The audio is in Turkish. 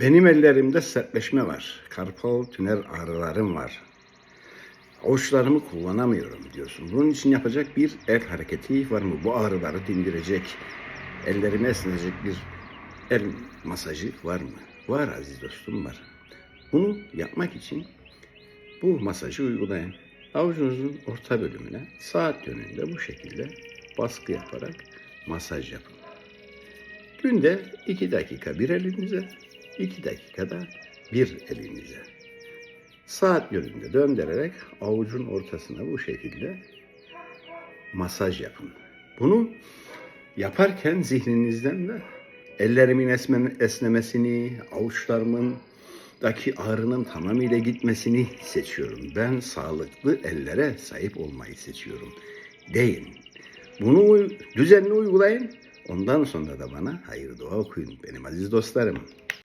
Benim ellerimde sertleşme var. Karpal tünel ağrılarım var. Avuçlarımı kullanamıyorum diyorsun. Bunun için yapacak bir el hareketi var mı? Bu ağrıları dindirecek, ellerimi esnecek bir el masajı var mı? Var aziz dostum var. Bunu yapmak için bu masajı uygulayın. Avucunuzun orta bölümüne saat yönünde bu şekilde baskı yaparak masaj yapın. Günde 2 dakika bir elinize, 2 dakikada bir elinize. Saat yönünde döndürerek avucun ortasına bu şekilde masaj yapın. Bunu yaparken zihninizden de ellerimin esnemesini, avuçlarımın daki ağrının tamamıyla gitmesini seçiyorum. Ben sağlıklı ellere sahip olmayı seçiyorum. Deyin. Bunu düzenli uygulayın. Ondan sonra da bana hayır dua okuyun benim aziz dostlarım.